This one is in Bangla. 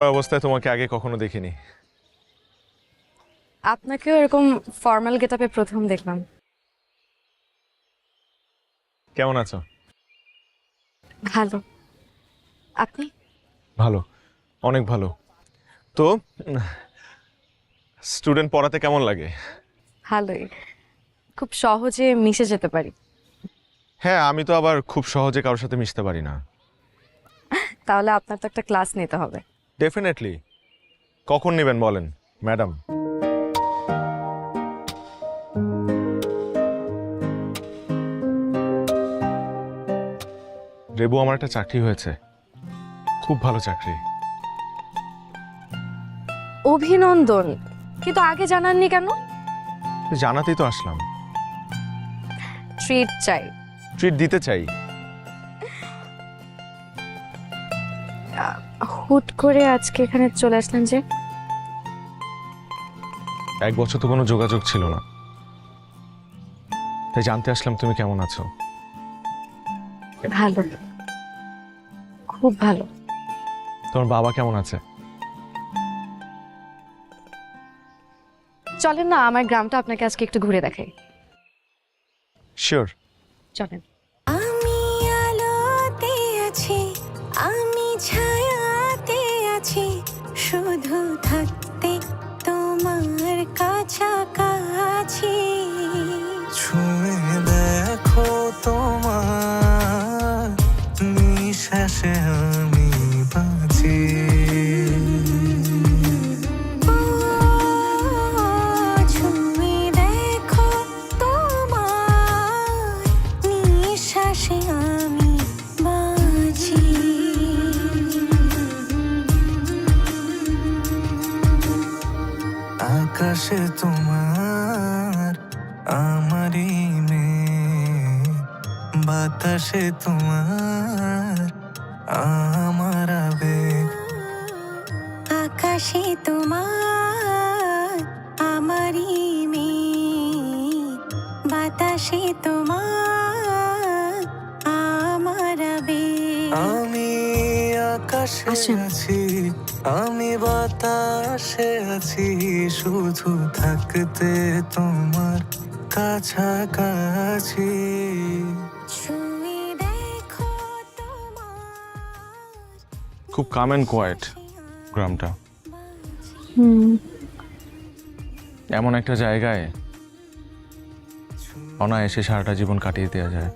অবস্থায় তোমাকে আগে কখনো দেখিনি। আপনাকেও এরকম ফর্মাল গেটআপে প্রথম দেখলাম। কেমন আছো? ভালো। আপনি? ভালো অনেক ভালো। তো স্টুডেন্ট পড়াতে কেমন লাগে? ভালোই। খুব সহজে মিশে যেতে পারি। হ্যাঁ আমি তো আবার খুব সহজে কারোর সাথে মিশতে পারি না। তাহলে আপনার তো একটা ক্লাস নিতে হবে। ডেফিনেটলি কখন নেবেন বলেন ম্যাডাম? রেবু আমার একটা চাকরি হয়েছে। খুব ভালো চাকরি। অভিনন্দন। কিন্তু আগে জানাননি কেন? জানাতেই তো আসলাম। ট্রিট চাই। ট্রিট দিতে চাই। হুট করে আজকে এখানে চলে আসলেন যে। এক বছর তো কোনো যোগাযোগ ছিল না। তাই জানতে আসলাম তুমি কেমন আছো? ভালো। খুব ভালো। তোমার বাবা কেমন আছে? চলেন না আমার গ্রামটা আপনাকে আজকে একটু ঘুরে দেখাই। শিওর চলেন। আমি আলোতে আছি আমি শুধু আকাশে তোমার আমারই মেয়ে বাতাসে তোমার আমার আবেগ। আকাশে তোমার আমারই মেয়ে বাতাসে তোমার আমার আবেগ। আমি আছি আমি বাতাসে আছি শুধু থাকতে তোমার কাছাকাছি। খুব কাম অ্যান্ড কোয়াইট গ্রামটা। এমন একটা জায়গায় অনায়াসে সারাটা জীবন কাটিয়ে দেওয়া যায়।